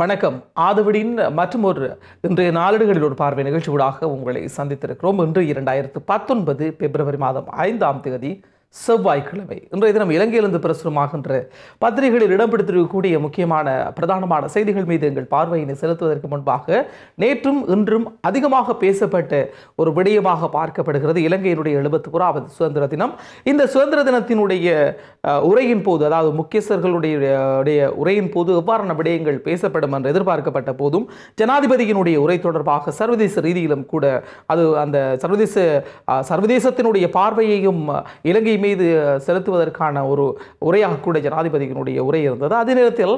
வணக்கம். ஆதவிடின் மற்றும் ஒரு இன்றைய நாளிடுகளில் ஒரு பார்வை நிகழ்ச்சியூடாக உங்களை சந்தித்திருக்கிறோம். இன்று இரண்டாயிரத்து பத்தொன்பது பிப்ரவரி மாதம் ஐந்தாம் தேதி செவ்வாய்க்கிழமை. இன்றைய தினம் இலங்கையிலிருந்து பிரசுரமாகின்ற பத்திரிகைகளில் இடம் பிடித்திருக்கக்கூடிய முக்கியமான பிரதானமான செய்திகள் மீது எங்கள் பார்வையினை செலுத்துவதற்கு முன்பாக நேற்றும் இன்றும் அதிகமாக பேசப்பட்ட ஒரு விடயமாக பார்க்கப்படுகிறது. இலங்கையினுடைய எழுபத்தி ஓராவது சுதந்திர தினம். இந்த சுதந்திர தினத்தினுடைய உரையின் போது அதாவது முக்கியஸ்தர்களுடைய உடைய உரையின் போது எவ்வாறான விடயங்கள் பேசப்படும் என்று எதிர்பார்க்கப்பட்ட போதும் ஜனாதிபதியினுடைய உரை தொடர்பாக சர்வதேச ரீதியிலும் கூட அது அந்த சர்வதேச சர்வதேசத்தினுடைய பார்வையையும் இலங்கை மீது செலுத்துவதற்கான ஒரு உரையாக கூட ஜனாதிபதியினுடைய உரை இருந்தது. அதே நேரத்தில்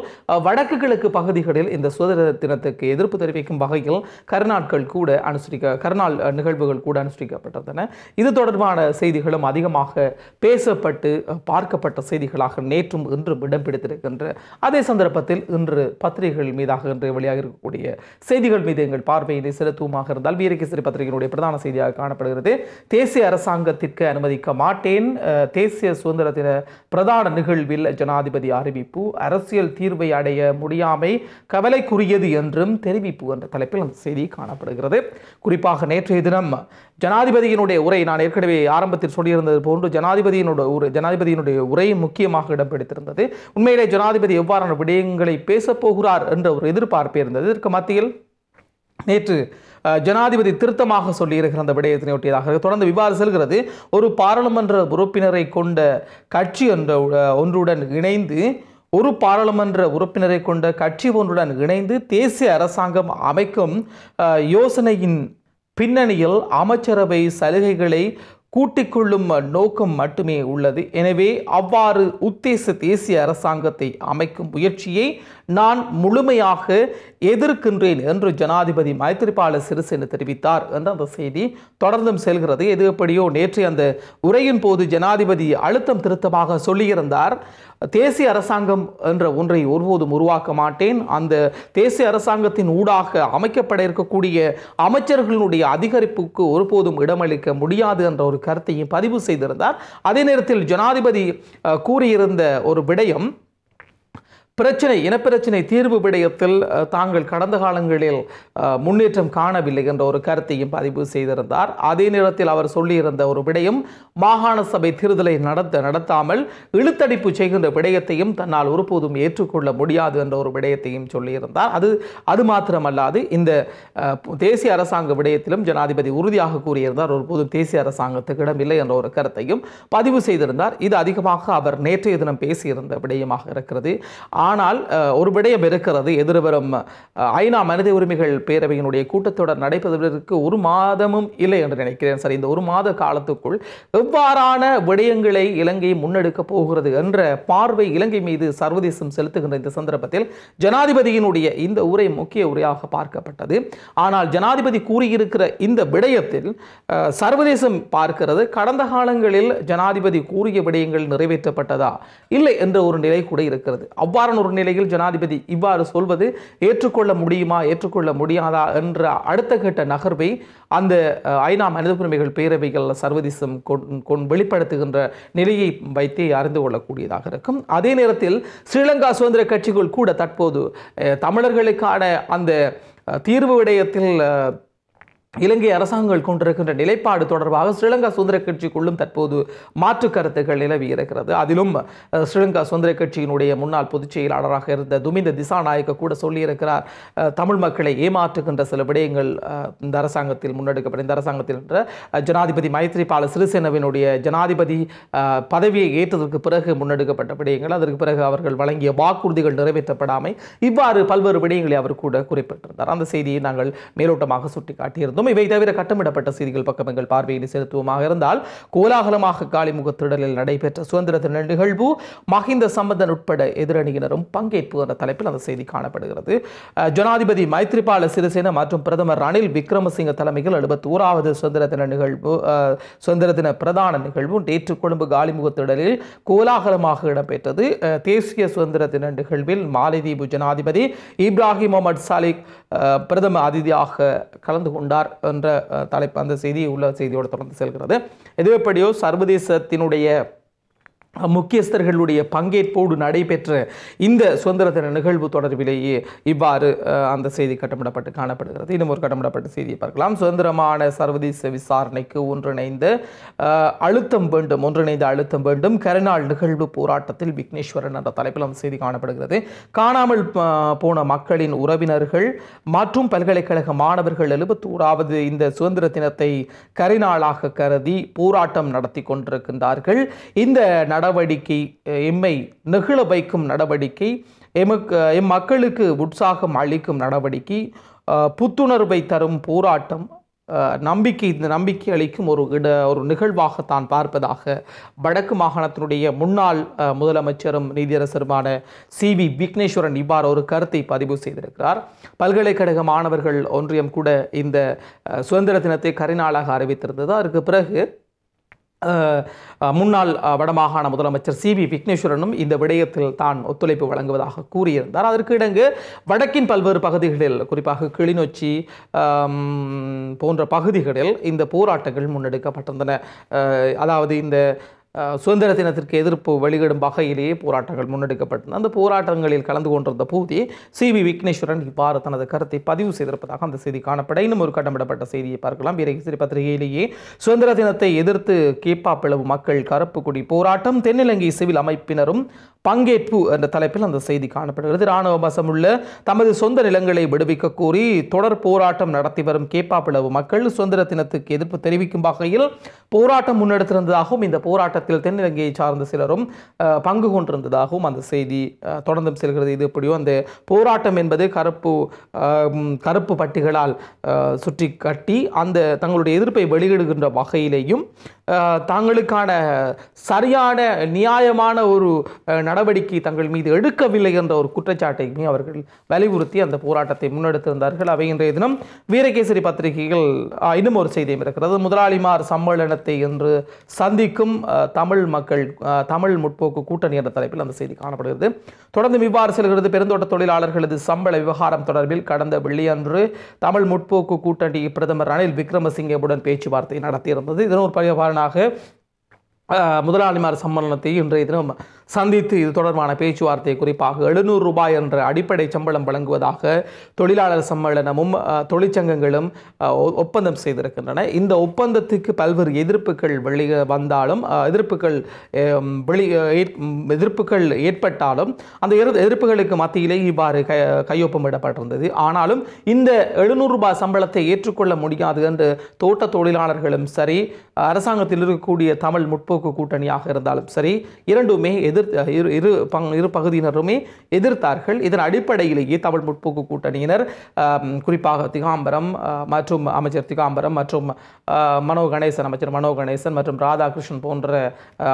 வடக்கு கிழக்கு பகுதிகளில் இந்த சுதந்திர தினத்துக்கு எதிர்ப்பு தெரிவிக்கும் வகையில் கருநாட்கள் கூட அனுசரிக்க கருநாள் நிகழ்வுகள் கூட அனுசரிக்கப்பட்டிருந்தன. இது தொடர்பான செய்திகளும் அதிகமாக பேசப்பட்டு பார்க்கப்பட்ட செய்திகளாக நேற்றும் இன்றும் இடம் பிடித்திருக்கின்ற அதே சந்தர்ப்பத்தில் இன்று பத்திரிகைகள் மீதாக இன்று வெளியாக இருக்கக்கூடிய செய்திகள் மீது எங்கள் பார்வையினை செலுத்துவமாக இருந்தால் வீரகேசரி பத்திரிகையினுடைய பிரதான செய்தியாக காணப்படுகிறது. தேசிய அரசாங்கத்திற்கு அனுமதிக்க மாட்டேன் தேசிய சுதந்திர தின பிரதான நிகழ்வில் ஜனாதிபதி அறிவிப்பு அரசியல் தீர்வை அடைய முடியாமை கவலைக்குரியது என்றும் தெரிவிப்பு என்ற தலைப்பில் அந்த செய்தி காணப்படுகிறது. குறிப்பாக நேற்றைய தினம் ஜனாதிபதியினுடைய உரை நான் ஏற்கனவே ஆரம்பத்தில் சொல்லியிருந்தது போன்று ஜனாதிபதியினுடைய உரை ஜனாதிபதியினுடைய உரை முக்கியமாக இடம் பிடித்திருந்தது உண்மையிலே ஜனாதிபதி எவ்வாறான விடயங்களை பேசப் போகிறார் என்ற ஒரு எதிர்பார்ப்பு இருந்தது. இதற்கு மத்தியில் நேற்று ஜனாதிபதி திருத்தமாக சொல்லியிருக்கிற அந்த விடயத்தினை ஒட்டியதாக தொடர்ந்து விவாதம் செல்கிறது. ஒரு பாராளுமன்ற உறுப்பினரை கொண்ட கட்சி என்ற ஒன்றுடன் இணைந்து ஒரு பாராளுமன்ற உறுப்பினரை கொண்ட கட்சி ஒன்றுடன் இணைந்து தேசிய அரசாங்கம் அமைக்கும் யோசனையின் பின்னணியில் அமைச்சரவை சலுகைகளை கூட்டிக்கொள்ளும் நோக்கம் மட்டுமே உள்ளது. எனவே அவ்வாறு உத்தேச தேசிய அரசாங்கத்தை அமைக்கும் முயற்சியை நான் முழுமையாக எதிர்க்கின்றேன் என்று ஜனாதிபதி மைத்திரிபால சிறிசேன தெரிவித்தார் என்று அந்த செய்தி தொடர்ந்தும் செல்கிறது. எது எப்படியோ நேற்று அந்த உரையின் போது ஜனாதிபதி அழுத்தம் திருத்தமாக சொல்லியிருந்தார். தேசிய அரசாங்கம் என்ற ஒன்றை ஒருபோதும் உருவாக்க மாட்டேன். அந்த தேசிய அரசாங்கத்தின் ஊடாக அமைக்கப்பட இருக்கக்கூடிய அமைச்சர்களுடைய அதிகரிப்புக்கு ஒருபோதும் இடமளிக்க முடியாது என்ற ஒரு கருத்தையும் பதிவு செய்திருந்தார். அதே நேரத்தில் ஜனாதிபதி கூறியிருந்த ஒரு விடயம் பிரச்சனை இனப்பிரச்சனை தீர்வு விடயத்தில் தாங்கள் கடந்த காலங்களில் முன்னேற்றம் காணவில்லை என்ற ஒரு கருத்தையும் பதிவு செய்திருந்தார். அதே நேரத்தில் அவர் சொல்லியிருந்த ஒரு விடயம் மாகாண சபை தேர்தலை நடத்த நடத்தாமல் இழுத்தடிப்பு செய்கின்ற விடயத்தையும் தன்னால் ஒருபோதும் ஏற்றுக்கொள்ள முடியாது என்ற ஒரு விடயத்தையும் சொல்லியிருந்தார். அது அது மாத்திரமல்லாது இந்த தேசிய அரசாங்க விடயத்திலும் ஜனாதிபதி உறுதியாக கூறியிருந்தார். ஒருபோதும் தேசிய அரசாங்கத்துக்கு இடமில்லை என்ற ஒரு கருத்தையும் பதிவு செய்திருந்தார். இது அதிகமாக அவர் நேற்றைய தினம் பேசியிருந்த விடயமாக இருக்கிறது. ஆனால் ஒரு விடயம் இருக்கிறது. எதிர்வரும் ஐநா மனித உரிமைகள் பேரவையினுடைய கூட்டத்தொடர் நடைபெறுவதற்கு ஒரு மாதமும் இல்லை என்று நினைக்கிறேன். சரி இந்த ஒரு மாத காலத்துக்குள் எவ்வாறான விடயங்களை இலங்கை முன்னெடுக்க போகிறது என்ற பார்வை இலங்கை மீது சர்வதேசம் செலுத்துகின்ற இந்த சந்தர்ப்பத்தில் ஜனாதிபதியினுடைய இந்த உரை முக்கிய உரையாக பார்க்கப்பட்டது. ஆனால் ஜனாதிபதி கூறியிருக்கிற இந்த விடயத்தில் சர்வதேசம் பார்க்கிறது கடந்த காலங்களில் ஜனாதிபதி கூறிய விடயங்கள் நிறைவேற்றப்பட்டதா? இல்லை என்ற ஒரு நிலை கூட இருக்கிறது. அவ்வாறு அவ்வாறான ஒரு நிலையில் ஜனாதிபதி இவ்வாறு சொல்வது ஏற்றுக்கொள்ள முடியுமா ஏற்றுக்கொள்ள முடியாதா என்ற அடுத்த கட்ட நகர்வை அந்த ஐநா மனித உரிமைகள் பேரவைகள் சர்வதேசம் கொண்- கொண் வெளிப்படுத்துகின்ற நிலையை வைத்தே அறிந்து கொள்ளக்கூடியதாக இருக்கும். அதே நேரத்தில் ஸ்ரீலங்கா சுதந்திர கட்சிகள் கூட தற்போது தமிழர்களுக்கான அந்த தீர்வு விடயத்தில் இலங்கை அரசாங்கங்கள் கொண்டிருக்கின்ற நிலைப்பாடு தொடர்பாக ஸ்ரீலங்கா சுதந்திர கட்சிக்குள்ளும் தற்போது மாற்று கருத்துக்கள் நிலவி இருக்கிறது. அதிலும் ஸ்ரீலங்கா சுதந்திர கட்சியினுடைய முன்னாள் பொதுச் செயலாளராக இருந்த துமிந்த திசாநாயக்க கூட சொல்லியிருக்கிறார். தமிழ் மக்களை ஏமாற்றுகின்ற சில விடயங்கள் இந்த அரசாங்கத்தில் முன்னெடுக்கப்படும் இந்த அரசாங்கத்தில் என்ற ஜனாதிபதி மைத்ரிபால சிறிசேனவினுடைய ஜனாதிபதி பதவியை ஏற்றதற்கு பிறகு முன்னெடுக்கப்பட்ட விடயங்கள் அதற்கு பிறகு அவர்கள் வழங்கிய வாக்குறுதிகள் நிறைவேற்றப்படாமை இவ்வாறு பல்வேறு விடயங்களை அவர் கூட குறிப்பிட்டிருந்தார். அந்த செய்தியை நாங்கள் மேலோட்டமாக சுட்டிக்காட்டியிருந்தோம். இவை தவிர கட்டமிடப்பட்ட செய்திகள் பக்கம் எங்கள் பார்வையினை செலுத்துவமாக இருந்தால் கோலாகலமாக காலிமுகத்திடலில் நடைபெற்ற சுதந்திர தின நிகழ்வு மஹிந்த சம்பந்தன் உட்பட எதிரணியினரும் பங்கேற்பு என்ற தலைப்பில் அந்த செய்தி காணப்படுகிறது. ஜனாதிபதி மைத்ரிபால சிறிசேன மற்றும் பிரதமர் ரணில் விக்ரமசிங்க தலைமையில் எழுபத்தி ஓராவது சுதந்திர தின நிகழ்வு சுதந்திர தின பிரதான நிகழ்வு நேற்று கொழும்பு காலிமுக திடலில் கோலாகலமாக இடம்பெற்றது. தேசிய சுதந்திர தின நிகழ்வில் மாலைதீவு ஜனாதிபதி இப்ராஹிம் முகமது சாலிக் பிரதம அதிதியாக கலந்து கொண்டார் என்ற தலைப்பு அந்த செய்தி உள்ள செய்தியோடு தொடர்ந்து செல்கிறது. எது எப்படியோ சர்வதேசத்தினுடைய முக்கியஸ்தர்களுடைய பங்கேற்போடு நடைபெற்ற இந்த சுதந்திர தின நிகழ்வு தொடர்பிலேயே இவ்வாறு அந்த செய்தி கட்டமிடப்பட்டு காணப்படுகிறது. இன்னும் ஒரு கட்டமிடப்பட்ட செய்தியை பார்க்கலாம். சுதந்திரமான சர்வதேச விசாரணைக்கு ஒன்றிணைந்த அழுத்தம் வேண்டும் ஒன்றிணைந்த அழுத்தம் வேண்டும். கருநாள் நிகழ்வு போராட்டத்தில் விக்னேஸ்வரன் என்ற தலைப்பில் அந்த செய்தி காணப்படுகிறது. காணாமல் போன மக்களின் உறவினர்கள் மற்றும் பல்கலைக்கழக மாணவர்கள் எழுபத்தோராவது இந்த சுதந்திர தினத்தை கரிநாளாக கருதி போராட்டம் நடத்தி கொண்டிருக்கின்றார்கள். இந்த நடவடிக்கை எம்மை நெகிழ வைக்கும் நடவடிக்கை எமக்கு எம் மக்களுக்கு உற்சாகம் அளிக்கும் நடவடிக்கை புத்துணர்வை தரும் போராட்டம் நம்பிக்கை இந்த நம்பிக்கை அளிக்கும் ஒரு இட ஒரு நிகழ்வாக தான் பார்ப்பதாக வடக்கு மாகாணத்தினுடைய முன்னாள் முதலமைச்சரும் நீதியரசருமான சி. வி. விக்னேஸ்வரன் இவ்வாறு ஒரு கருத்தை பதிவு செய்திருக்கிறார். பல்கலைக்கழக மாணவர்கள் ஒன்றியம் கூட இந்த சுதந்திர தினத்தை கரிநாளாக அறிவித்திருந்தது. அதற்கு பிறகு முன்னாள் வடமாகாண முதலமைச்சர் சி வி விக்னேஸ்வரனும் இந்த விடயத்தில் தான் ஒத்துழைப்பு வழங்குவதாக கூறியிருந்தார். அதற்கு இடங்கு வடக்கின் பல்வேறு பகுதிகளில் குறிப்பாக கிளிநொச்சி போன்ற பகுதிகளில் இந்த போராட்டங்கள் முன்னெடுக்கப்பட்டிருந்தன. அதாவது இந்த சுதந்திர தினத்திற்கு எதிர்ப்பு வெளியிடும் வகையிலேயே போராட்டங்கள் முன்னெடுக்கப்பட்டன. அந்த போராட்டங்களில் கலந்து கொண்டிருந்த போதே சி. வி. விக்னேஸ்வரன் இவ்வாறு தனது கருத்தை பதிவு செய்திருப்பதாக அந்த செய்தி காணப்பட. இன்னும் ஒரு கட்டமிடப்பட்ட செய்தியை பார்க்கலாம். வீரகேசரி பத்திரிகையிலேயே சுதந்திர தினத்தை எதிர்த்து கேப்பா பிளவு மக்கள் கருப்பு குடி போராட்டம் தென்னிலங்கை சிவில் அமைப்பினரும் பங்கேற்பு என்ற தலைப்பில் அந்த செய்தி காணப்படுகிறது. இராணுவ வசமுள்ள தமது சொந்த நிலங்களை விடுவிக்க கோரி தொடர் போராட்டம் நடத்தி வரும் கேப்பா பிளவு மக்கள் சுதந்திர தினத்துக்கு எதிர்ப்பு தெரிவிக்கும் வகையில் போராட்டம் முன்னெடுத்திருந்ததாகவும் இந்த போராட்டத்தில் தென்னிலங்கையை சார்ந்த சிலரும் பங்கு கொண்டிருந்ததாகவும் அந்த செய்தி அஹ், தொடர்ந்தும் செல்கிறது. இது எப்படியோ அந்த போராட்டம் என்பது கருப்பு கருப்பு பட்டிகளால் சுற்றி கட்டி அந்த தங்களுடைய எதிர்ப்பை வெளியிடுகின்ற வகையிலேயும் தங்களுக்கான சரியான நியாயமான ஒரு நடவடிக்கை தங்கள் மீது எடுக்கவில்லை என்ற ஒரு குற்றச்சாட்டையுமே அவர்கள் வலியுறுத்தி அந்த போராட்டத்தை முன்னெடுத்திருந்தார்கள் அவை இன்றைய தினம் வீரகேசரி பத்திரிகைகள் இன்னும் ஒரு செய்தியும் இருக்கிறது. முதலாளிமார் சம்மேளனத்தை என்று சந்திக்கும் தமிழ் மக்கள் தமிழ் முற்போக்கு கூட்டணி என்ற தலைப்பில் அந்த செய்தி காணப்படுகிறது. தொடர்ந்து இவ்வாறு செல்கிறது. பெருந்தோட்ட தொழிலாளர்களது சம்பள விவகாரம் தொடர்பில் கடந்த வெள்ளியன்று தமிழ் முற்போக்கு கூட்டணி பிரதமர் ரணில் விக்ரமசிங்கவுடன் பேச்சுவார்த்தை நடத்தியிருந்தது. இதன் ஒரு பரிவாரனாக அஹ், முதலாளிமார் சம்மேளனத்தை இன்றைய தினம் சந்தித்து இது தொடர்பான பேச்சுவார்த்தை குறிப்பாக எழுநூறு ரூபாய் என்ற அடிப்படை சம்பளம் வழங்குவதாக தொழிலாளர் சம்மேளனமும் தொழிற்சங்கங்களும் ஒப்பந்தம் செய்திருக்கின்றன. இந்த ஒப்பந்தத்துக்கு பல்வேறு எதிர்ப்புகள் வெளியே வந்தாலும் எதிர்ப்புகள் வெளி எதிர்ப்புகள் ஏற்பட்டாலும் அந்த எதிர்- எதிர்ப்புகளுக்கு மத்தியிலே இவ்வாறு க கையொப்பமிடப்பட்டிருந்தது. ஆனாலும் இந்த எழுநூறு ரூபாய் சம்பளத்தை ஏற்றுக்கொள்ள முடியாது என்று தோட்ட தொழிலாளர்களும் சரி அரசாங்கத்தில் இருக்கக்கூடிய தமிழ் முற்போக்கு கூட்டணியாக இருந்தாலும் சரி இரண்டுமே எதிர் இரு இரு பங் இரு பகுதியினருமே எதிர்த்தார்கள். இதன் அடிப்படையிலேயே தமிழ் முற்போக்கு கூட்டணியினர் குறிப்பாக திகாம்பரம் மற்றும் அமைச்சர் திகாம்பரம் மற்றும் மனோ கணேசன் அமைச்சர் மனோ கணேசன் மற்றும் ராதாகிருஷ்ணன் போன்ற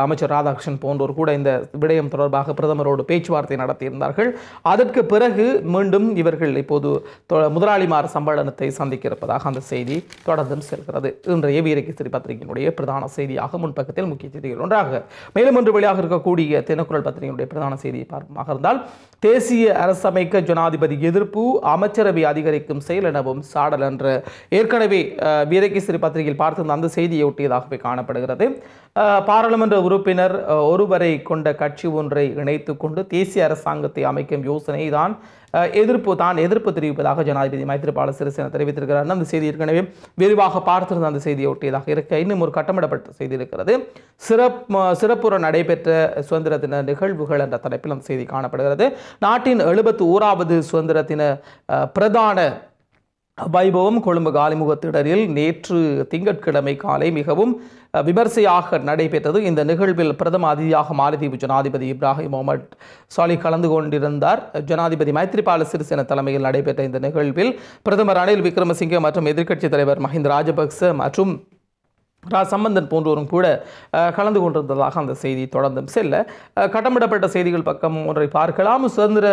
அமைச்சர் ராதாகிருஷ்ணன் போன்றோர் கூட இந்த விடயம் தொடர்பாக பிரதமரோடு பேச்சுவார்த்தை நடத்தியிருந்தார்கள். அதற்கு பிறகு மீண்டும் இவர்கள் இப்போது முதலாளிமார் சம்மேளனத்தை சந்திக்க இருப்பதாக அந்த செய்தி தொடர்ந்து செல்கிறது. இன்றைய வீரகேசரி பத்திரிகையினுடைய பிரதான செய்தியாக முன்பக்கத்தில் முக்கிய செய்திகள் ஒன்றாக. மேலும் ஒன்று வெளியாக இருக்கக்கூடிய தினக்குரல் பத்திரிகையுடைய பிரதான செய்தியை பார்ப்போமாக இருந்தால் தேசிய அரசமைக்க ஜனாதிபதி எதிர்ப்பு அமைச்சரவை அதிகரிக்கும் செயல் எனவும் சாடல் என்று ஏற்கனவே வீரகேசரி பத்திரிகையில் பார்த்திருந்த அந்த செய்தியை ஒட்டியதாகவே காணப்படுகிறது. பாராளுமன்ற உறுப்பினர் ஒருவரை கொண்ட கட்சி ஒன்றை இணைத்து கொண்டு தேசிய அரசாங்கத்தை அமைக்கும் யோசனை தான் எதிர்ப்பு தான் எதிர்ப்பு தெரிவிப்பதாக ஜனாதிபதி மைத்ரிபால சிறிசேன தெரிவித்திருக்கிறார். அந்த செய்தி ஏற்கனவே விரிவாக பார்த்திருந்த அந்த செய்தியை ஒட்டியதாக இருக்க இன்னும் ஒரு கட்டமிடப்பட்ட செய்தி இருக்கிறது. சிறப்பு சிறப்புற நடைபெற்ற சுதந்திர தின நிகழ்வுகள் என்ற தலைப்பில் அந்த செய்தி காணப்படுகிறது. நாட்டின் எழுபத்து ஓராவது சுதந்திர தின பிரதான வைபவம் கொழும்பு காலிமுகத்திடரில் நேற்று திங்கட்கிழமை காலை மிகவும் விமர்சையாக நடைபெற்றது. இந்த நிகழ்வில் பிரதம அதிதியாக மாலத்தீவு ஜனாதிபதி இப்ராஹிம் முகமது சாலி கலந்து கொண்டிருந்தார். ஜனாதிபதி மைத்ரிபால சிறிசேன தலைமையில் நடைபெற்ற இந்த நிகழ்வில் பிரதமர் ரணில் விக்ரமசிங்கே மற்றும் எதிர்க்கட்சித் தலைவர் மஹிந்த ராஜபக்ச மற்றும் ரா சம்பந்தன் போன்றோரும் கூட கலந்து கொண்டிருந்ததாக அந்த செய்தி தொடர்ந்தும் செல்ல கட்டமிடப்பட்ட செய்திகள் பக்கம் ஒன்றை பார்க்கலாம். சுதந்திர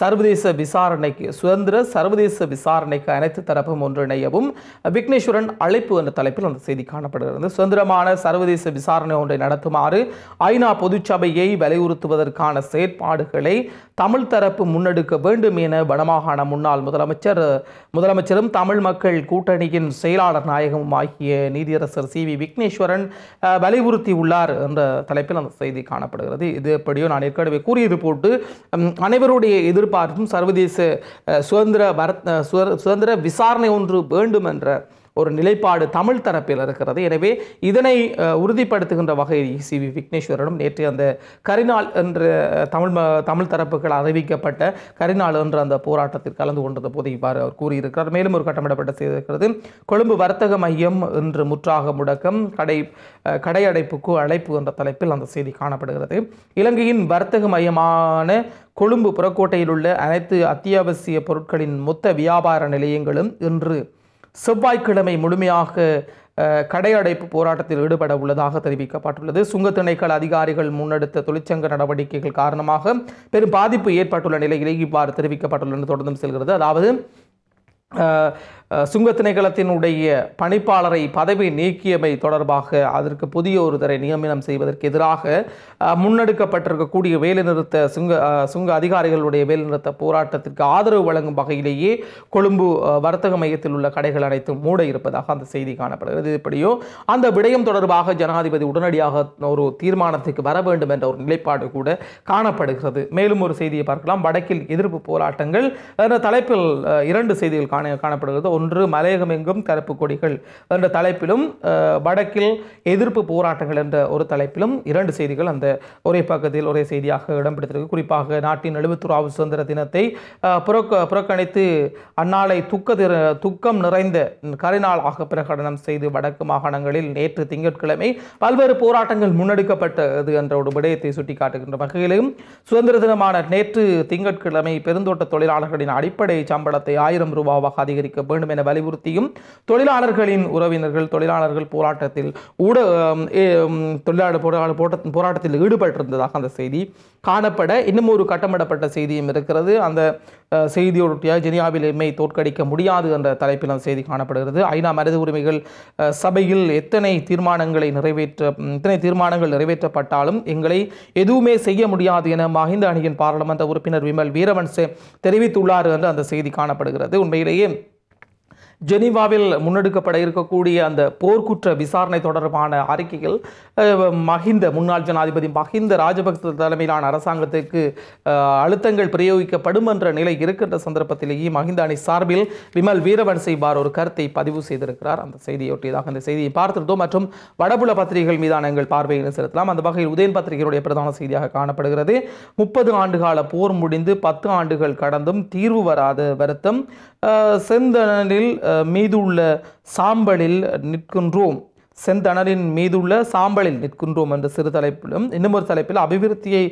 சர்வதேச விசாரணைக்கு சுதந்திர சர்வதேச விசாரணைக்கு அனைத்து தரப்பும் ஒன்றிணையவும் விக்னேஸ்வரன் அழைப்பு என்ற தலைப்பில் அந்த செய்தி காணப்படுகிறது. சுதந்திரமான சர்வதேச விசாரணை ஒன்றை நடத்துமாறு ஐநா பொதுச்சபையை வலியுறுத்துவதற்கான செயற்பாடுகளை தமிழ் தரப்பு முன்னெடுக்க வேண்டும் என வடமாகாண முன்னாள் முதலமைச்சர் முதலமைச்சரும் தமிழ் மக்கள் கூட்டணியின் செயலாளர் நாயகமும் ஆகிய நீதியரசர் சி வி விக்னேஸ்வரன் அஹ், வலியுறுத்தி உள்ளார் என்ற தலைப்பில் அந்த செய்தி காணப்படுகிறது. இது எப்படியோ நான் ஏற்கனவே கூறியது போட்டு அனைவருடைய எதிர்பார்ப்பும் சர்வதேச சுதந்திர வர சுதந்திர- சுதந்திர விசாரணை ஒன்று வேண்டும் என்ற ஒரு நிலைப்பாடு தமிழ் தரப்பில் இருக்கிறது. எனவே இதனை உறுதிப்படுத்துகின்ற வகையில் சி. வி. விக்னேஸ்வரனும் நேற்று அந்த கரிநாள் என்ற தமிழ் ம- தமிழ் தரப்புகள் அறிவிக்கப்பட்ட கரிநாள் என்ற அந்த போராட்டத்தில் கலந்து கொண்டது போது இவ்வாறு அவர் கூறியிருக்கிறார். மேலும் ஒரு கட்டமிடப்பட்ட செய்திருக்கிறது கொழும்பு வர்த்தக மையம் இன்று முற்றாக முடக்கம் கடை கடையடைப்புக்கு அழைப்பு என்ற தலைப்பில் அந்த செய்தி காணப்படுகிறது. இலங்கையின் வர்த்தக மையமான கொழும்பு புறக்கோட்டையில் உள்ள அனைத்து அத்தியாவசிய பொருட்களின் மொத்த வியாபார நிலையங்களும் இன்று செவ்வாய்க்கிழமை முழுமையாக கடையடைப்பு போராட்டத்தில் ஈடுபட உள்ளதாக தெரிவிக்கப்பட்டுள்ளது. சுங்க திணைக்கள அதிகாரிகள் முன்னெடுத்த தொழிற்சங்க நடவடிக்கைகள் காரணமாக பெரும் பாதிப்பு ஏற்பட்டுள்ள நிலையிலே இவ்வாறு தெரிவிக்கப்பட்டுள்ளது. தொடர்ந்து செல்கிறது. அதாவது சுங்க திணைக்களத்தினுடைய பணிப்பாளரை பதவி நீக்கியமை தொடர்பாக அதற்கு புதிய ஒருவரை நியமனம் செய்வதற்கு எதிராக முன்னெடுக்கப்பட்டிருக்கக்கூடிய வேலைநிறுத்த சுங்க சுங்க அதிகாரிகளுடைய வேலைநிறுத்த போராட்டத்திற்கு ஆதரவு வழங்கும் வகையிலேயே கொழும்பு வர்த்தக மையத்தில் உள்ள கடைகள் அனைத்தும் மூட இருப்பதாக அந்த செய்தி காணப்படுகிறது. எப்படியோ அந்த விடயம் தொடர்பாக ஜனாதிபதி உடனடியாக ஒரு தீர்மானத்துக்கு வர வேண்டும் என்ற ஒரு நிலைப்பாடு கூட காணப்படுகிறது. மேலும் ஒரு செய்தியை பார்க்கலாம். வடக்கில் எதிர்ப்பு போராட்டங்கள் என்ற தலைப்பில் இரண்டு செய்திகள் காண காணப்படுகிறது. ஒன்று மலையகமெங்கும் கருப்பு கொடிகள் என்ற தலைப்பிலும் வடக்கில் எதிர்ப்பு போராட்டங்கள் என்ற ஒரு தலைப்பிலும் இரண்டு செய்திகள் அந்த ஒரே பக்கத்தில் ஒரே செய்தியாக இடம் பிடித்திருக்கு. குறிப்பாக நாட்டின் எழுபத்தோராவது சுதந்திர தினத்தை புறக்க புறக்கணித்து அந்நாளை துக்க துக்கம் நிறைந்த கரிநாளாக பிரகடனம் செய்து வடக்கு மாகாணங்களில் நேற்று திங்கட்கிழமை பல்வேறு போராட்டங்கள் முன்னெடுக்கப்பட்டது என்ற ஒரு விடயத்தை சுட்டிக்காட்டுகின்ற வகையிலும் சுதந்திர தினமான நேற்று திங்கட்கிழமை பெருந்தோட்ட தொழிலாளர்களின் அடிப்படை சம்பளத்தை ஆயிரம் ரூபாவாக அதிகரிக்க வேண்டும் என வலியுறுத்தியும் தொழிலாளர்களின் உறவினர்கள் தொழிலாளர்கள் போராட்டத்தில் ஊட ஏ, தொழிலாளர் போராட்ட போராட்டத்தில் ஈடுபட்டிருந்ததாக அந்த செய்தி காணப்பட இன்னும் ஒரு கட்டமிடப்பட்ட செய்தியும் இருக்கிறது. அந்த அஹ், ஜெனியாவில் எம்மை தோற்கடிக்க முடியாது என்ற தலைப்பில் அந்த செய்தி காணப்படுகிறது. ஐநா மனித உரிமைகள் சபையில் எத்தனை தீர்மானங்களை நிறைவேற்ற எத்தனை தீர்மானங்கள் நிறைவேற்றப்பட்டாலும் எங்களை எதுவுமே செய்ய முடியாது என மஹிந்த அணியின் பாராளுமன்ற உறுப்பினர் விமல் வீரவன்சே தெரிவித்துள்ளார் என்று அந்த செய்தி காணப்படுகிறது. உண்மையிலேயே ஜெனீவாவில் முன்னெடுக்கப்பட இருக்கக்கூடிய அந்த போர்க்குற்ற விசாரணை தொடர்பான அறிக்கைகள் மஹிந்த முன்னாள் ஜனாதிபதி மஹிந்த ராஜபக்ச தலைமையிலான அரசாங்கத்திற்கு அழுத்தங்கள் பிரயோகிக்கப்படும் என்ற நிலை இருக்கின்ற சந்தர்ப்பத்திலேயே மஹிந்த அணி சார்பில் விமல் வீரவன் பார் ஒரு கருத்தை பதிவு செய்திருக்கிறார். அந்த செய்தியொட்டியதாக அந்த செய்தியை பார்த்திருந்தோம். மற்றும் வடபுல பத்திரிகைகள் மீதான எங்கள் பார்வையினை செலுத்தலாம்? அந்த வகையில் உதயன் பத்திரிகையினுடைய பிரதான செய்தியாக காணப்படுகிறது. முப்பது ஆண்டுகால போர் முடிந்து பத்து ஆண்டுகள் கடந்தும் தீர்வு வராத வருத்தம் செந்தனில் மீது உள்ள சாம்பலில் நிற்கின்றோம். செந்தணலின் மீதுள்ள சாம்பலில் நிற்கின்றோம் என்ற சிறு தலைப்பிலும் இன்னும் ஒரு தலைப்பில் அபிவிருத்தியை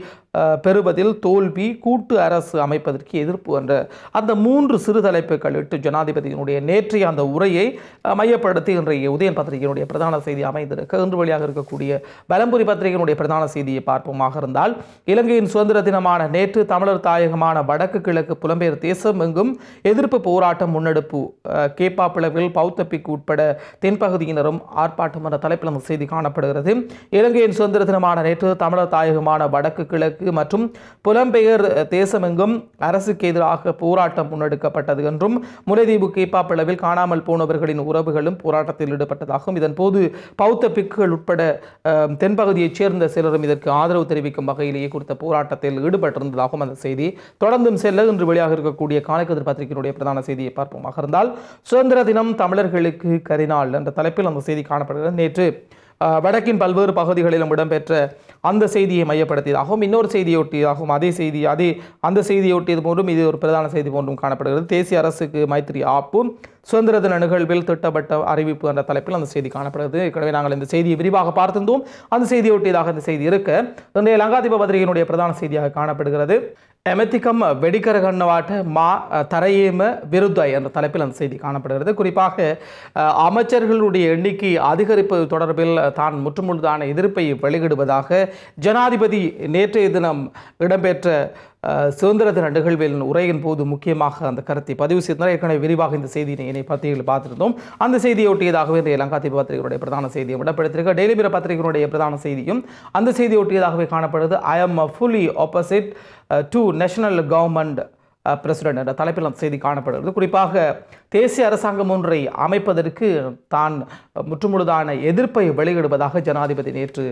பெறுவதில் தோல்வி கூட்டு அரசு அமைப்பதற்கு எதிர்ப்பு என்ற அந்த மூன்று சிறு தலைப்புகள் இட்டு ஜனாதிபதியினுடைய நேற்றைய அந்த உரையை மையப்படுத்தி இன்றைய உதயன் பத்திரிகையினுடைய பிரதான செய்தி அமைந்திருக்க இன்று வழியாக இருக்கக்கூடிய பலம்புரி பத்திரிகையினுடைய பிரதான செய்தியை பார்ப்போமாக இருந்தால் இலங்கையின் சுதந்திர தினமான நேற்று தமிழர் தாயகமான வடக்கு கிழக்கு புலம்பெயர் தேசம் எங்கும் எதிர்ப்பு போராட்டம் முன்னெடுப்பு கேப்பாப்பிளவில் பௌத்தப்பிக்கு உட்பட தென்பகுதியினரும் ஆர்ப்பாட்டம் என்ற தலைப்பில் அந்த செய்தி காணப்படுகிறது. இலங்கையின் சுதந்திர தினமான நேற்று தமிழர் தாயகமான வடக்கு கிழக்கு மற்றும் புலம்பெயர் தேசமெங்கும் அரசுக்கு எதிராக போராட்டம் முன்னெடுக்கப்பட்டது என்றும் முல்லைத்தீவு கேப்பாப்பிளவில் காணாமல் போனவர்களின் உறவுகளும் போராட்டத்தில் ஈடுபட்டதாகவும் இதன் போது பௌத்த பிக்குகள் உட்பட தென்பகுதியைச் சேர்ந்த சிலரும் இதற்கு ஆதரவு தெரிவிக்கும் வகையிலேயே குறித்த போராட்டத்தில் ஈடுபட்டிருந்ததாகவும் அந்த செய்தி தொடர்ந்தும் செல்ல இன்று வெளியாக இருக்கக்கூடிய காலைக்கதிர் பத்திரிகையினுடைய பிரதான செய்தியை பார்ப்போமாக இருந்தால் சுதந்திர தினம் தமிழர்களுக்கு கரிநாள் என்ற தலைப்பில் அந்த செய்தி காணப்படுகிறது. நேற்று வடக்கின் பல்வேறு பகுதிகளிலும் இடம்பெற்ற அந்த செய்தியை மையப்படுத்தியதாகவும் இன்னொரு செய்தியொட்டியதாகவும் அதே செய்தி அதே அந்த செய்தியொட்டியது போன்றும் இது ஒரு பிரதான செய்தி போன்றும் காணப்படுகிறது. தேசிய அரசுக்கு மைத்திரி ஆப்பும் சுதந்திர தின நிகழ்வில் திட்டப்பட்ட அறிவிப்பு என்ற தலைப்பில் அந்த செய்தி காணப்படுகிறது. ஏற்கனவே நாங்கள் இந்த செய்தியை விரிவாக பார்த்திருந்தோம். அந்த செய்தியொட்டியதாக இந்த செய்தி இருக்க இன்றைய லங்காதிப பத்திரிகையினுடைய பிரதான செய்தியாக காணப்படுகிறது. எமெத்திகம் வெடிக்கரகண்ணவாட்ட மா தரையேம விருத்தாய் என்ற தலைப்பில் அந்த செய்தி காணப்படுகிறது. குறிப்பாக அமைச்சர்களுடைய எண்ணிக்கை அதிகரிப்பது தொடர்பில் தான் முற்றுமுழுதான எதிர்ப்பை வெளியிடுவதாக ஜனாதிபதி நேற்றைய தினம் இடம்பெற்ற சுதந்திர தின நிகழ்வின் உரையின் போது முக்கியமாக அந்த கருத்தை பதிவு செய்திருந்தார் ஏற்கனவே விரிவாக இந்த செய்தியை என்னை பத்திரிகையில் பார்த்திருந்தோம். அந்த செய்தியை ஒட்டியதாகவே இந்த லங்காதீப பத்திரிகையுடைய பிரதான செய்தியை இடம்பெடுத்திருக்க டெய்லி மிர பத்திரிகையினுடைய பிரதான செய்தியும் அந்த செய்தி ஒட்டியதாகவே காணப்படுது. I am fully opposite to national government president என்ற தலைப்பில் அந்த செய்தி காணப்படுகிறது. குறிப்பாக தேசிய அரசாங்கம் ஒன்றை அமைப்பதற்கு தான் முற்றுமுழுதான எதிர்ப்பை வெளியிடுவதாக ஜனாதிபதி நேற்று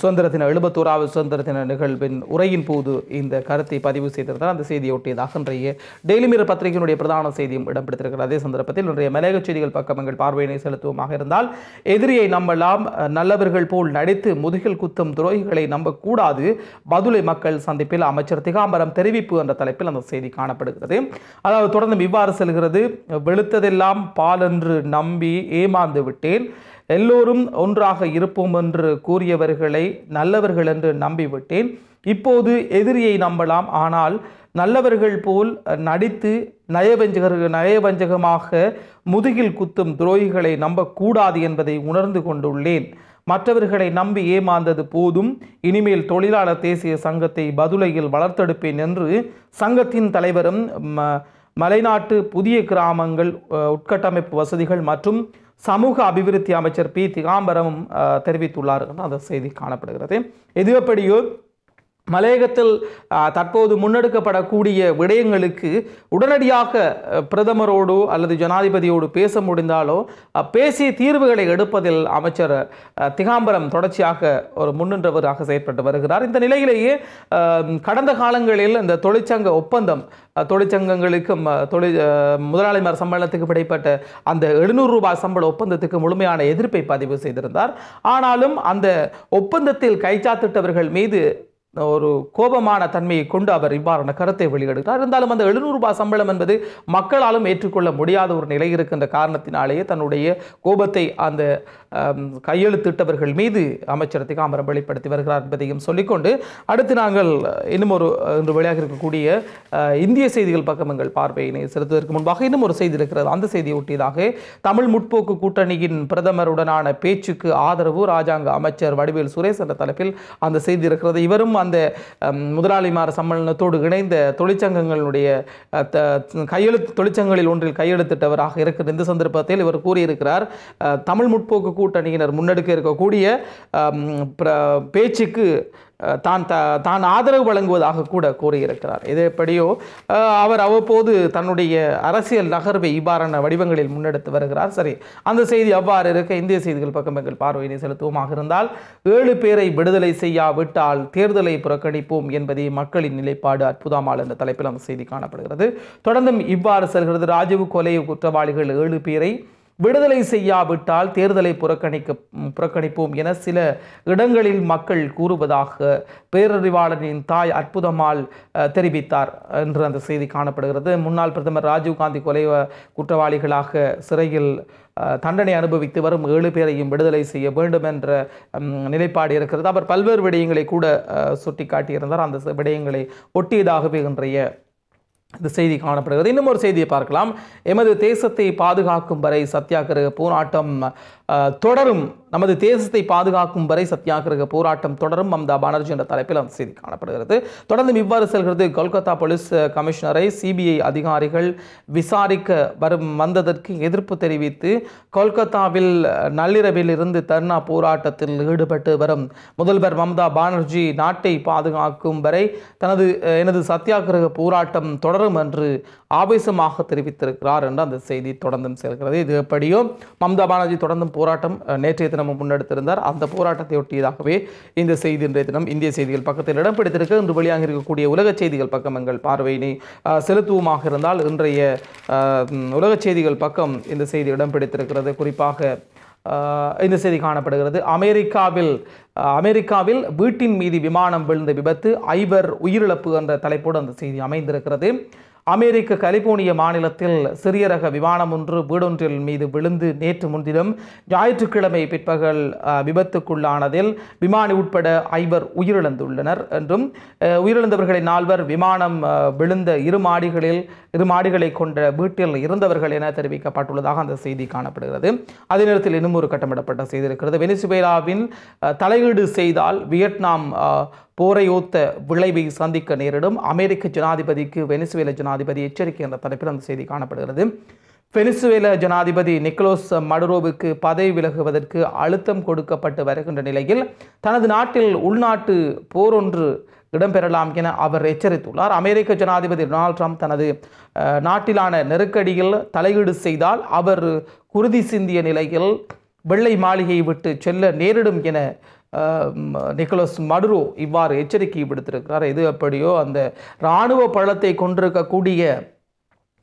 சுதந்திர தின எழுபத்தோராவது சுதந்திர தின நிகழ்வின் உரையின் போது இந்த கருத்தை பதிவு செய்திருந்தார். அந்த செய்தியொட்டியதாக இன்றைய டெய்லி மீர பத்திரிகையினுடைய பிரதான செய்தியும் இடம்பெற்றிருக்கிறது. அதே சந்தர்ப்பத்தில் இன்றைய மலையக செய்திகள் பக்கம் எங்கள் பார்வையினை செலுத்துவோமாக இருந்தால் எதிரியை நம்பலாம் நல்லவர்கள் போல் நடித்து முதுகில் குத்தும் துரோகிகளை நம்பக்கூடாது. பதுளை மக்கள் சந்திப்பில் அமைச்சர் திகாம்பரம் தெரிவிப்பு என்ற தலைப்பில் அந்த செய்தி காணப்படுகிறது. அதாவது தொடர்ந்து இவ்வாறு செல்கிறது. வெளுத்ததெல்லாம் பால் என்று நம்பி ஏமாந்து விட்டேன். எல்லோரும் ஒன்றாக இருப்போம் என்று கூறியவர்களை நல்லவர்கள் என்று நம்பிவிட்டேன். இப்போது எதிரியை நம்பலாம். ஆனால் நல்லவர்கள் போல் நடித்து நயவஞ்சகர் நயவஞ்சகமாக முதுகில் குத்தும் துரோகிகளை நம்பக்கூடாது என்பதை உணர்ந்து கொண்டுள்ளேன். மற்றவர்களை நம்பி ஏமாந்தது போதும். இனிமேல் தொழிலாளர் தேசிய சங்கத்தை பதுளையில் வளர்த்தெடுப்பேன் என்று சங்கத்தின் தலைவரும் ம- மலைநாட்டு புதிய கிராமங்கள் உட்கட்டமைப்பு வசதிகள் மற்றும் சமூக அபிவிருத்தி அமைச்சர் பி. திகாம்பரமும் தெரிவித்துள்ளார். என்று அந்த செய்தி காணப்படுகிறது. எது எப்படியோ மலையகத்தில் தற்போது முன்னெடுக்கப்படக்கூடிய விடயங்களுக்கு உடனடியாக பிரதமரோடோ பிரதமரோடு அல்லது ஜனாதிபதியோடு பேச முடிந்தாலோ பேசி தீர்வுகளை எடுப்பதில் அமைச்சர் திகாம்பரம் தொடர்ச்சியாக ஒரு முன்னின்றவராக செயற்பட்டு வருகிறார். இந்த நிலையிலேயே கடந்த காலங்களில் இந்த தொழிற்சங்க ஒப்பந்தம் தொழிற்சங்கங்களுக்கும் தொழில் முதலாளிமார் சம்பளத்துக்கு இடைப்பட்ட அந்த எழுநூறு ரூபாய் சம்பள ஒப்பந்தத்துக்கு முழுமையான எதிர்ப்பை பதிவு செய்திருந்தார். ஆனாலும் அந்த ஒப்பந்தத்தில் கைச்சாத்திட்டவர்கள் மீது ஒரு கோபமான தன்மையை கொண்டு அவர் இவ்வாறான கருத்தை வெளியிடுகிறார். இருந்தாலும் அந்த எழுநூறு ரூபாய் சம்பளம் என்பது மக்களாலும் ஏற்றுக்கொள்ள முடியாத ஒரு நிலை இருக்கின்ற காரணத்தினாலேயே தன்னுடைய கோபத்தை அந்த கையெழுத்திட்டவர்கள் மீது அமைச்சர் திகாம்பரம் வெளிப்படுத்தி வருகிறார் என்பதையும் சொல்லிக்கொண்டு அடுத்து நாங்கள் இன்னும் ஒரு இன்று வெளியாக இருக்கக்கூடிய இந்திய செய்திகள் பக்கம் எங்கள் பார்வையினை செலுத்துவதற்கு முன்பாக இன்னும் ஒரு செய்தி இருக்கிறது. அந்த செய்தியை ஒட்டியதாக தமிழ் முற்போக்கு கூட்டணியின் பிரதமருடனான பேச்சுக்கு ஆதரவு ராஜாங்க அமைச்சர் வடிவேல் சுரேஷ் என்ற தலைப்பில் அந்த செய்தி இருக்கிறது. இவரும் அந்த முதலாளிமார் சம்மேளனத்தோடு இணைந்த தொழிற்சங்கங்களுடைய த- கையெழுத்து தொழிற்சங்கங்களில் ஒன்றில் கையெழுத்திட்டவராக இருக்கிற இந்த சந்தர்ப்பத்தில் இவர் கூறியிருக்கிறார். தமிழ் முற்போக்கு கூட்டணியினர் முன்னெடுக்க இருக்கக்கூடிய பேச்சுக்கு தான் த தான் ஆதரவு வழங்குவதாக கூட கூறியிருக்கிறார். இது எப்படியோ அவர் அவ்வப்போது தன்னுடைய அரசியல் நகர்வை இவ்வாறான வடிவங்களில் முன்னெடுத்து வருகிறார். சரி அந்த செய்தி அவ்வாறு இருக்க இந்திய செய்திகள் பக்கம் எங்கள் பார்வையினை செலுத்துவோமாக இருந்தால் ஏழு பேரை விடுதலை செய்யாவிட்டால் தேர்தலை புறக்கணிப்போம் என்பதே மக்களின் நிலைப்பாடு. அற்புதமால் என்ற தலைப்பில் அந்த செய்தி காணப்படுகிறது. தொடர்ந்தும் இவ்வாறு செல்கிறது. ராஜீவ் கொலை குற்றவாளிகள் ஏழு பேரை விடுதலை செய்யாவிட்டால் தேர்தலை புறக்கணிக்க புறக்கணிப்போம் என சில இடங்களில் மக்கள் கூறுவதாக பேரறிவாளனின் தாய் அற்புதமால் தெரிவித்தார் என்று அந்த செய்தி காணப்படுகிறது. முன்னாள் பிரதமர் ராஜீவ்காந்தி கொலை குற்றவாளிகளாக சிறையில் தண்டனை அனுபவித்து வரும் ஏழு பேரையும் விடுதலை செய்ய வேண்டும் என்ற நிலைப்பாடு இருக்கிறது. அவர் பல்வேறு விடயங்களை கூட சுட்டி சுட்டிக்காட்டியிருந்தார். அந்த விடயங்களை ஒட்டியதாகவே இன்றைய இந்த செய்தி காணப்படுகிறது. இன்னும் ஒரு செய்தியை பார்க்கலாம். எமது தேசத்தை பாதுகாக்கும் வரை சத்தியாகிரக போராட்டம் தொடரும். நமது தேசத்தை பாதுகாக்கும் வரை சத்தியாகிரக போராட்டம் தொடரும். மம்தா பானர்ஜி என்ற தலைப்பில் அந்த செய்தி காணப்படுகிறது. தொடர்ந்து இவ்வாறு செல்கிறது. கொல்கத்தா போலீஸ் கமிஷனரை சிபிஐ அதிகாரிகள் விசாரிக்க வரும் வந்ததற்கு எதிர்ப்பு தெரிவித்து கொல்கத்தாவில் நள்ளிரவில் இருந்து தர்ணா போராட்டத்தில் ஈடுபட்டு வரும் முதல்வர் மம்தா பானர்ஜி நாட்டை பாதுகாக்கும் வரை தனது எனது சத்தியாகிரக போராட்டம் தொடரும் என்று ஆவேசமாக தெரிவித்திருக்கிறார் என்று அந்த செய்தி தொடர்ந்தும் செல்கிறது இது எப்படியோ மம்தா பானர்ஜி தொடர்ந்தும் போராட்டம் நேற்றைய தினமும் முன்னெடுத்திருந்தார். அந்த போராட்டத்தை ஒட்டியதாகவே இந்த செய்தி இன்றைய தினம் இந்திய செய்திகள் பக்கத்தில் இடம் பிடித்திருக்க இன்று வெளியாக இருக்கக்கூடிய உலக செய்திகள் பக்கம் எங்கள் பார்வையினை செலுத்துவமாக செலுத்துவோமாக இருந்தால் இன்றைய உலக செய்திகள் பக்கம் இந்த செய்தி இடம் பிடித்திருக்கிறது குறிப்பாக இந்த செய்தி காணப்படுகிறது. அமெரிக்காவில் அமெரிக்காவில் வீட்டின் மீது விமானம் விழுந்த விபத்து ஐவர் உயிரிழப்பு என்ற தலைப்போடு அந்த செய்தி அமைந்திருக்கிறது. அமெரிக்க கலிபோர்னிய மாநிலத்தில் சிறிய ரக விமானம் ஒன்று வீடொன்றில் மீது விழுந்து நேற்று முன்தினம் ஞாயிற்றுக்கிழமை பிற்பகல் விபத்துக்குள்ளானதில் விமானி உட்பட ஐவர் உயிரிழந்துள்ளனர் என்றும் உயிரிழந்தவர்களை நால்வர் விமானம் விழுந்த இரு மாடிகளில் இரு மாடிகளை கொண்ட வீட்டில் இருந்தவர்கள் என தெரிவிக்கப்பட்டுள்ளதாக அந்த செய்தி காணப்படுகிறது. அதே நேரத்தில் இன்னும் ஒரு கட்டமிடப்பட்ட செய்தி இருக்கிறது. வெனிசுவேலாவின் தலையீடு செய்தால் வியட்நாம் போரையோத்த விளைவை சந்திக்க நேரிடும். அமெரிக்க ஜனாதிபதிக்கு வெனிசுவேல ஜனாதிபதி எச்சரிக்கை என்ற தலைப்பில் அந்த செய்தி காணப்படுகிறது. வெனிசுவேல ஜனாதிபதி நிக்கோலோஸ் மடுரோவுக்கு பதவி விலகுவதற்கு அழுத்தம் கொடுக்கப்பட்டு வருகின்ற நிலையில் தனது நாட்டில் உள்நாட்டு போரொன்று இடம்பெறலாம் என அவர் எச்சரித்துள்ளார். அமெரிக்க ஜனாதிபதி டொனால்ட் ட்ரம்ப் தனது நாட்டிலான நெருக்கடியில் தலையீடு செய்தால் அவர் குருதி சிந்திய நிலையில் வெள்ளை மாளிகையை விட்டு செல்ல நேரிடும் என நிக்கோலஸ் மடுரோ இவ்வாறு எச்சரிக்கை விடுத்திருக்கிறார். எது எப்படியோ அந்த இராணுவ பலத்தை கொண்டிருக்கக்கூடிய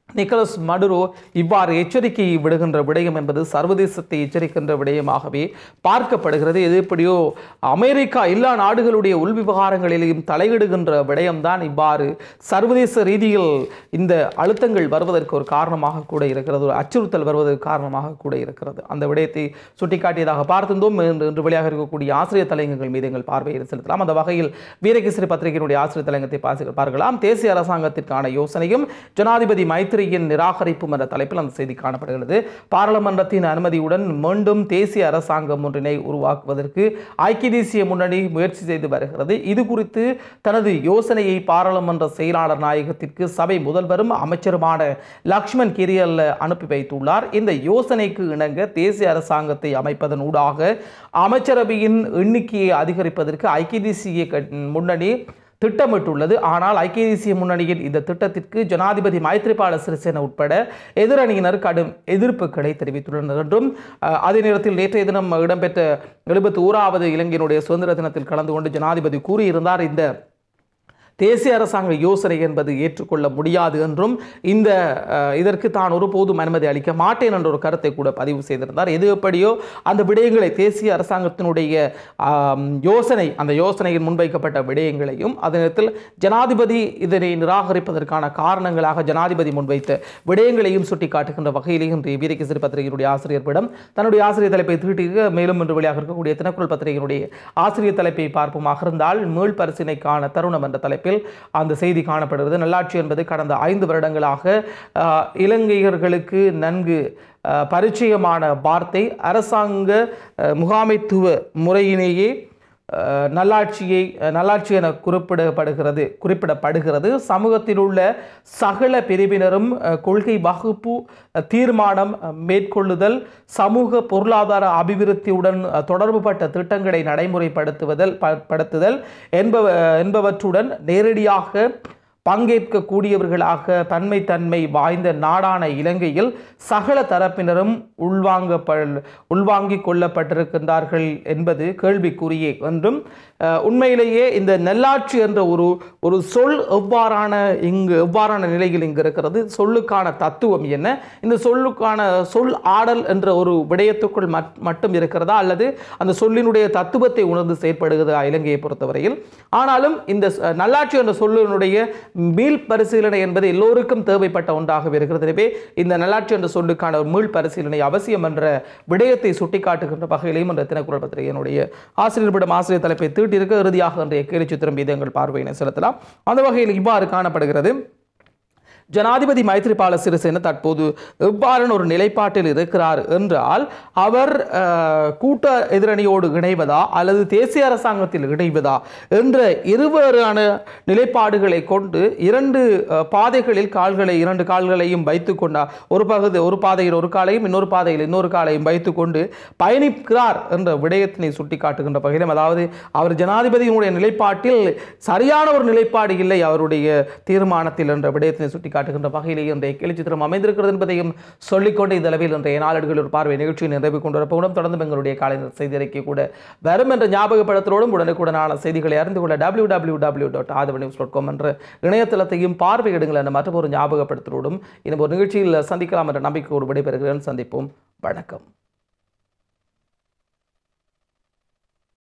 நிக்கலஸ் மடுரோ இவ்வாறு எச்சரிக்கை விடுகின்ற விடயம் என்பது சர்வதேசத்தை எச்சரிக்கின்ற விடயமாகவே பார்க்கப்படுகிறது. எது எப்படியோ அமெரிக்கா எல்லா நாடுகளுடைய உள் விவகாரங்களிலேயும் தலையிடுகின்ற விடயம்தான் இவ்வாறு சர்வதேச ரீதியில் இந்த அழுத்தங்கள் வருவதற்கு ஒரு காரணமாக கூட இருக்கிறது ஒரு அச்சுறுத்தல் வருவதற்கு காரணமாக கூட இருக்கிறது. அந்த விடயத்தை சுட்டிக்காட்டியதாக பார்த்திருந்தோம். இன்று இன்று வெளியாக இருக்கக்கூடிய ஆசிரியர் தலையங்கங்கள் மீது எங்கள் பார்வையை செலுத்தலாம். அந்த வகையில் வீரகேசரி பத்திரிகையினுடைய ஆசிரியர் தலையங்கத்தை பார்க்கலாம் தேசிய அரசாங்கத்திற்கான யோசனையும் ஜனாதிபதி மைத்திரியின் நிராகரிப்பு என்ற தலைப்பில் அந்த செய்தி காணப்படுகிறது. பாராளுமன்றத்தின் அனுமதியுடன் மீண்டும் தேசிய அரசாங்கம் ஒன்றினை உருவாக்குவதற்கு ஐக்கிய தேசிய முன்னணி முயற்சி செய்து வருகிறது. இது குறித்து தனது யோசனையை பாராளுமன்ற செயலாளர் நாயகத்திற்கு சபை முதல்வரும் அமைச்சருமான லக்ஷ்மண் கிரியல்ல அனுப்பி வைத்துள்ளார். இந்த யோசனைக்கு இணங்க தேசிய அரசாங்கத்தை அமைப்பதன் ஊடாக அமைச்சரவையின் எண்ணிக்கையை அதிகரிப்பதற்கு ஐக்கிய தேசிய கட்- முன்னணி திட்டமிட்டுள்ளது. ஆனால் ஐக்கிய தேசிய முன்னணியின் இந்த திட்டத்திற்கு ஜனாதிபதி மைத்ரிபால சிறிசேன உட்பட எதிரணியினர் கடும் எதிர்ப்புகளை தெரிவித்துள்ளனர் என்றும் அதே நேரத்தில் நேற்றைய தினம் இடம்பெற்ற எழுபத்தி ஓராவது இலங்கையினுடைய சுதந்திர தினத்தில் கலந்து கொண்டு ஜனாதிபதி கூறியிருந்தார். இந்த தேசிய அரசாங்க யோசனை என்பது ஏற்றுக்கொள்ள முடியாது என்றும் இந்த இதற்கு தான் ஒருபோதும் அனுமதி அளிக்க மாட்டேன் என்ற ஒரு கருத்தை கூட பதிவு செய்திருந்தார். எது எப்படியோ அந்த விடயங்களை தேசிய அரசாங்கத்தினுடைய யோசனை அந்த யோசனையில் முன்வைக்கப்பட்ட விடயங்களையும் அதே நேரத்தில் ஜனாதிபதி இதனை நிராகரிப்பதற்கான காரணங்களாக ஜனாதிபதி முன்வைத்த விடயங்களையும் சுட்டிக்காட்டுகின்ற வகையிலேயும் இன்றைய வீரகேசரி பத்திரிகையினுடைய ஆசிரியர்களிடம் தன்னுடைய ஆசிரியர் தலைப்பை தீட்டிக்க மேலும் இன்று வெளியாக இருக்கக்கூடிய தினக்குரல் பத்திரிகையினுடைய ஆசிரியர் தலைப்பை பார்ப்போமாக இருந்தால் மீள் பரிசீலனைக்கான தருணம் என்ற தலைப்பில் அந்த செய்தி காணப்படுகிறது. நல்லாட்சி என்பது கடந்த ஐந்து வருடங்களாக ஆஹ், இலங்கையர்களுக்கு நன்கு பரிச்சயமான வார்த்தை அரசாங்க முகாமைத்துவ முறையினேயே நல்லாட்சியை நல்லாட்சி என குறிப்பிடப்படுகிறது குறிப்பிடப்படுகிறது. சமூகத்தில் உள்ள சகல பிரிவினரும் கொள்கை வகுப்பு தீர்மானம் மேற்கொள்ளுதல் சமூக பொருளாதார அபிவிருத்தியுடன் தொடர்புபட்ட திட்டங்களை நடைமுறைப்படுத்துவதல் படுத்துதல் என்பவ என்பவற்றுடன் நேரடியாக பங்கேற்கக்கூடியவர்களாக பன்மைத்தன்மை வாய்ந்த நாடான இலங்கையில் சகல தரப்பினரும் உள்வாங்கப்ப உள்வாங்கிக் கொள்ளப்பட்டிருக்கின்றார்கள் என்பது கேள்விக்குறியே என்றும் உண்மையிலேயே இந்த நல்லாட்சி என்ற ஒரு ஒரு சொல் எவ்வாறான இங்கு எவ்வாறான நிலையில் இங்கு இருக்கிறது? சொல்லுக்கான தத்துவம் என்ன? இந்த சொல்லுக்கான சொல் ஆடல் என்ற ஒரு விடயத்துக்குள் மட்- மட்டும் இருக்கிறதா? அல்லது அந்த சொல்லினுடைய தத்துவத்தை உணர்ந்து செயற்படுகிறதா இலங்கையை பொறுத்தவரையில்? ஆனாலும் இந்த நல்லாட்சி என்ற சொல்லினுடைய மீள் பரிசீலனை என்பது எல்லோருக்கும் தேவைப்பட்ட ஒன்றாகவே இருக்கிறது. எனவே இந்த நல்லாட்சி என்ற சொல்லுக்கான ஒரு மீள் பரிசீலனை அவசியம் என்ற விடயத்தை சுட்டிக்காட்டுகின்ற வகையிலையும் இந்த தினக்குரல் பத்திரிகையினுடைய ஆசிரியர்களிடம் ஆசிரியர் தலைப்பை தீட்டியிருக்க. இறுதியாக இன்றைய கேலி சித்திரம் மீது எங்கள் பார்வையினை செலுத்தலாம். அந்த வகையில் இவ்வாறு காணப்படுகிறது. ஜனாதிபதி மைத்ரிபால சிறிசேன தற்போது எவ்வாறான ஒரு நிலைப்பாட்டில் இருக்கிறார் என்றால் அவர் கூட்ட எதிரணியோடு இணைவதா அல்லது தேசிய அரசாங்கத்தில் இணைவதா என்ற இருவேறான நிலைப்பாடுகளை கொண்டு இரண்டு பாதைகளில் கால்களை இரண்டு கால்களையும் வைத்து கொண்டார் ஒரு பகுதி ஒரு பாதையில் ஒரு காலையும் இன்னொரு பாதையில் இன்னொரு காலையும் வைத்துக்கொண்டு பயணிக்கிறார் என்ற விடயத்தினை சுட்டிக்காட்டுகின்ற வகையிலும் அதாவது அவர் ஜனாதிபதியினுடைய நிலைப்பாட்டில் சரியான ஒரு நிலைப்பாடு இல்லை அவருடைய தீர்மானத்தில் என்ற விடயத்தினை காட்டுகின்ற வகையிலே இன்றைய கேலிச்சித்திரம் அமைந்திருக்கிறது என்பதையும் சொல்லிக்கொண்டு இந்த அளவில் இன்றைய நாளடுகள் ஒரு பார்வை நிகழ்ச்சியை நிறைவு கொண்டு தொடர்ந்து எங்களுடைய காலை செய்தி அறிக்கை கூட வரும் என்ற ஞாபகப்படத்தோடும் உடனுக்குடனான செய்திகளை அறிந்து கொள்ள W W W dot Athava news dot com என்ற இணையதளத்தையும் பார்வையிடுங்கள் என்ற மற்றொரு ஞாபகப்படுத்தலோடும் இன்னும் ஒரு நிகழ்ச்சியில் சந்திக்கலாம் என்ற நம்பிக்கையோடு விடைபெறுகிறேன். சந்திப்போம். வணக்கம்.